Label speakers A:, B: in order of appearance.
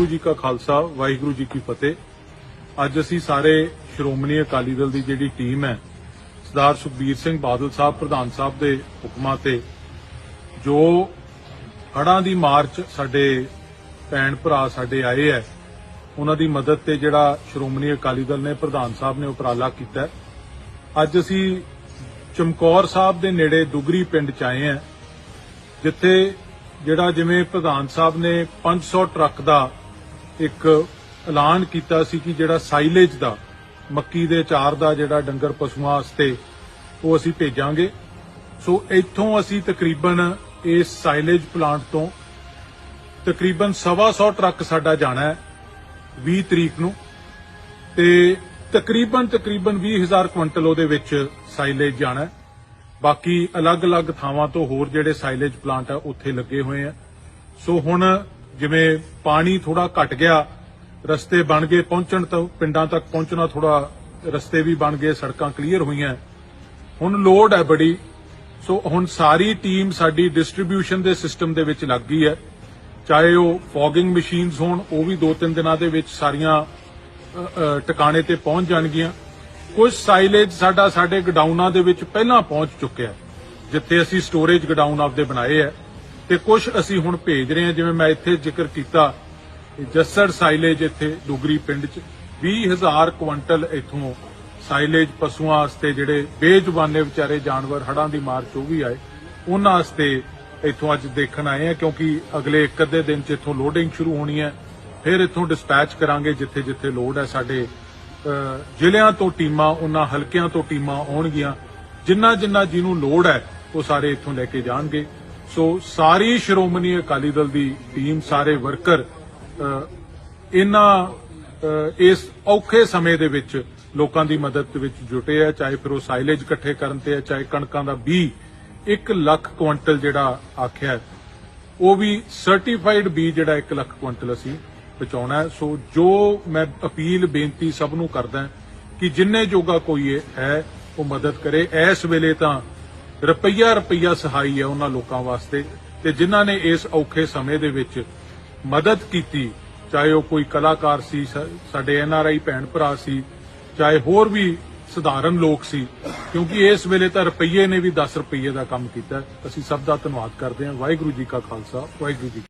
A: ਵਾਹਿਗੁਰੂ ਜੀ ਕਾ ਖਾਲਸਾ, ਵਾਹਿਗੁਰੂ ਜੀ ਕੀ ਫਤਿਹ। ਅੱਜ ਅਸੀਂ ਸਾਰੇ ਸ਼੍ਰੋਮਣੀ ਅਕਾਲੀ ਦਲ ਦੀ ਜਿਹੜੀ ਟੀਮ ਹੈ, ਸਰਦਾਰ ਸੁਖਬੀਰ ਸਿੰਘ ਬਾਦਲ ਸਾਹਿਬ, ਪ੍ਰਧਾਨ ਸਾਹਿਬ ਦੇ ਹੁਕਮਾਂ ਤੇ, ਜੋ ਹੜਾਂ ਦੀ ਮਾਰਚ ਸਾਡੇ ਭੈਣ ਭਰਾ ਸਾਡੇ ਆਏ ਹੈ, ਉਹਨਾਂ ਦੀ ਮਦਦ ਤੇ ਜਿਹੜਾ ਸ਼੍ਰੋਮਣੀ ਅਕਾਲੀ ਦਲ ਨੇ ਪ੍ਰਧਾਨ ਸਾਹਿਬ ਨੇ ਉਪਰਾਲਾ ਕੀਤਾ ਅੱਜ ਅਸੀਂ ਚਮਕੌਰ ਸਾਹਿਬ ਦੇ ਨੇੜੇ ਦੁਗਰੀ ਪਿੰਡ ਚ ਆਏ ਹਾਂ, ਜਿੱਥੇ ਜਿਹੜਾ ਜਿਵੇਂ ਪ੍ਰਧਾਨ ਸਾਹਿਬ ਨੇ 500 ਟਰੱਕ ਦਾ ਇੱਕ ਐਲਾਨ ਕੀਤਾ ਸੀ ਕਿ ਜਿਹੜਾ ਸਾਈਲੇਜ ਦਾ, ਮੱਕੀ ਦੇ ਚਾਰ ਦਾ ਜਿਹੜਾ ਡੰਗਰ ਪਸ਼ੂਆਂ ਵਾਸਤੇ ਉਹ ਅਸੀਂ ਭੇਜਾਂਗੇ। ਸੋ ਇੱਥੋਂ ਅਸੀਂ ਤਕਰੀਬਨ ਇਸ ਸਾਈਲੇਜ ਪਲਾਂਟ ਤੋਂ ਤਕਰੀਬਨ 125 ਟਰੱਕ ਸਾਡਾ ਜਾਣਾ ਹੈ 20 ਤਰੀਕ ਨੂੰ। ਤੇ ਤਕਰੀਬਨ ਤਕਰੀਬਨ 20000 ਕੁਇੰਟਲ ਉਹਦੇ ਵਿੱਚ ਸਾਈਲੇਜ ਜਾਣਾ ਹੈ। ਬਾਕੀ ਅਲੱਗ-ਅਲੱਗ ਥਾਵਾਂ ਤੋਂ ਹੋਰ ਜਿਹੜੇ ਸਾਈਲੇਜ ਪਲਾਂਟ ਆ, ਉੱਥੇ ਲੱਗੇ ਹੋਏ ਆ। ਸੋ ਹੁਣ ਜਿਵੇਂ ਪਾਣੀ ਥੋੜਾ ਘਟ ਗਿਆ ਰਸਤੇ ਬਣ ਗਏ ਪਹੁੰਚਣ ਤੋਂ ਪਿੰਡਾਂ ਤੱਕ ਪਹੁੰਚਣਾ ਥੋੜਾ ਰਸਤੇ ਵੀ ਬਣ ਗਏ ਸੜਕਾਂ ਕਲੀਅਰ ਹੋਈਆਂ। ਹੁਣ ਲੋਡ ਹੈ ਬੜੀ। ਸੋ ਹੁਣ ਸਾਰੀ ਟੀਮ ਸਾਡੀ ਡਿਸਟ੍ਰੀਬਿਊਸ਼ਨ ਦੇ ਸਿਸਟਮ ਦੇ ਵਿੱਚ ਲੱਗ ਗਈ ਹੈ। ਚਾਹੇ ਉਹ ਫੌਗਿੰਗ ਮਸ਼ੀਨਸ ਹੋਣ ਉਹ ਵੀ 2-3 ਦਿਨਾਂ ਦੇ ਵਿੱਚ ਸਾਰੀਆਂ ਟਿਕਾਣੇ ਤੇ ਪਹੁੰਚ ਜਾਣਗੀਆਂ। ਕੁਝ ਸਾਈਲੇਜ ਸਾਡਾ ਸਾਡੇ ਗਡਾਊਨਾਂ ਦੇ ਵਿੱਚ ਪਹਿਲਾਂ ਪਹੁੰਚ ਚੁੱਕਿਆ ਹੈ, ਜਿੱਥੇ ਅਸੀਂ ਸਟੋਰੇਜ ਗਡਾਊਨ ਆਪਦੇ ਬਣਾਏ ਹੈ। ਤੇ ਕੁਝ ਅਸੀਂ ਹੁਣ ਭੇਜ ਰਹੇ ਹਾਂ ਜਿਵੇਂ ਮੈਂ ਇੱਥੇ ਜ਼ਿਕਰ ਕੀਤਾ ਜੱਸੜ ਸਾਈਲੇਜ ਇੱਥੇ ਡੁਗਰੀ ਪਿੰਡ 'ਚ 20000 ਕੁਇੰਟਲ ਇੱਥੋਂ ਸਾਈਲੇਜ ਪਸ਼ੂਆਂ ਵਾਸਤੇ ਜਿਹੜੇ ਬੇਜ਼ੁਬਾਨੇ ਵਿਚਾਰੇ ਜਾਨਵਰ ਹੜਾਂ ਦੀ ਮਾਰ 'ਚ ਉਹ ਵੀ ਆਏ। ਉਹਨਾਂ ਵਾਸਤੇ ਇੱਥੋਂ ਅੱਜ ਦੇਖਣ ਆਏ ਆ ਕਿਉਂਕਿ ਅਗਲੇ ਇੱਕ ਅੱਧੇ ਦਿਨ 'ਚ ਇੱਥੋਂ ਲੋਡਿੰਗ ਸ਼ੁਰੂ ਹੋਣੀ ਹੈ। ਫਿਰ ਇੱਥੋਂ ਡਿਸਪੈਚ ਕਰਾਂਗੇ ਜਿੱਥੇ ਜਿੱਥੇ ਲੋਡ ਹੈ ਸਾਡੇ ਅ, ਜ਼ਿਲ੍ਹਿਆਂ ਤੋਂ ਟੀਮਾਂ ਉਹਨਾਂ ਹਲਕਿਆਂ ਤੋਂ ਟੀਮਾਂ ਆਉਣਗੀਆਂ। ਜਿੰਨਾ ਜਿੰਨਾ ਜਿਹਨੂੰ ਲੋੜ ਹੈ ਉਹ ਸਾਰੇ ਇੱਥੋਂ ਲੈ ਕੇ ਜਾਣਗੇ। ਸੋ ਸਾਰੀ ਸ਼੍ਰੋਮਣੀ ਅਕਾਲੀ ਦਲ ਦੀ ਟੀਮ ਸਾਰੇ ਵਰਕਰ ਅ, ਇਹਨਾਂ ਇਸ ਔਖੇ ਸਮੇਂ ਦੇ ਵਿੱਚ ਲੋਕਾਂ ਦੀ ਮਦਦ ਦੇ ਵਿੱਚ ਜੁਟੇ ਆ ਚਾਹੇ ਫਿਰ ਉਹ ਸਾਈਲੇਜ ਇਕੱਠੇ ਕਰਨ ਤੇ ਹੈ ਚਾਹੇ ਕਣਕਾਂ ਦਾ 20 1 ਲੱਖ ਕੁਇੰਟਲ ਜਿਹੜਾ ਆਖਿਆ ਉਹ ਵੀ ਸਰਟੀਫਾਈਡ ਬੀ ਜਿਹੜਾ 1 ਲੱਖ ਕੁਇੰਟਲ ਅਸੀਂ ਪਹੁੰਚਾਉਣਾ ਸੋ ਜੋ ਮੈਂ ਅਪੀਲ ਬੇਨਤੀ ਸਭ ਨੂੰ ਕਰਦਾ ਕਿ ਜਿੰਨੇ ਜੋਗਾ ਕੋਈ ਹੈ ਉਹ ਮਦਦ ਕਰੇ। ਇਸ ਵੇਲੇ ਤਾਂ ਰੁਪਈਆ ਰੁਪਈਆ ਸਹਾਈ ਹੈ ਉਹਨਾਂ ਲੋਕਾਂ ਵਾਸਤੇ ਤੇ ਜਿਨ੍ਹਾਂ ਨੇ ਇਸ ਔਖੇ ਸਮੇਂ ਦੇ ਵਿੱਚ ਮਦਦ ਕੀਤੀ, ਚਾਹੇ ਉਹ ਕੋਈ ਕਲਾਕਾਰ ਸੀ ਸਾਡੇ ਐਨ ਆਰ ਆਈ ਭੈਣ ਭਰਾ ਸੀ, ਚਾਹੇ ਹੋਰ ਵੀ ਸਧਾਰਨ ਲੋਕ ਸੀ, ਕਿਉਂਕਿ ਇਸ ਵੇਲੇ ਤਾਂ ਰੁਪਈਏ ਨੇ ਵੀ 10 ਰੁਪਈਏ ਦਾ ਕੰਮ ਕੀਤਾ। ਅਸੀਂ ਸਭ ਦਾ ਧੰਨਵਾਦ ਕਰਦੇ ਹਾਂ। ਵਾਹਿਗੁਰੂ ਜੀ ਕਾ ਖਾਲਸਾ, ਵਾਹਿਗੁਰੂ ਜੀ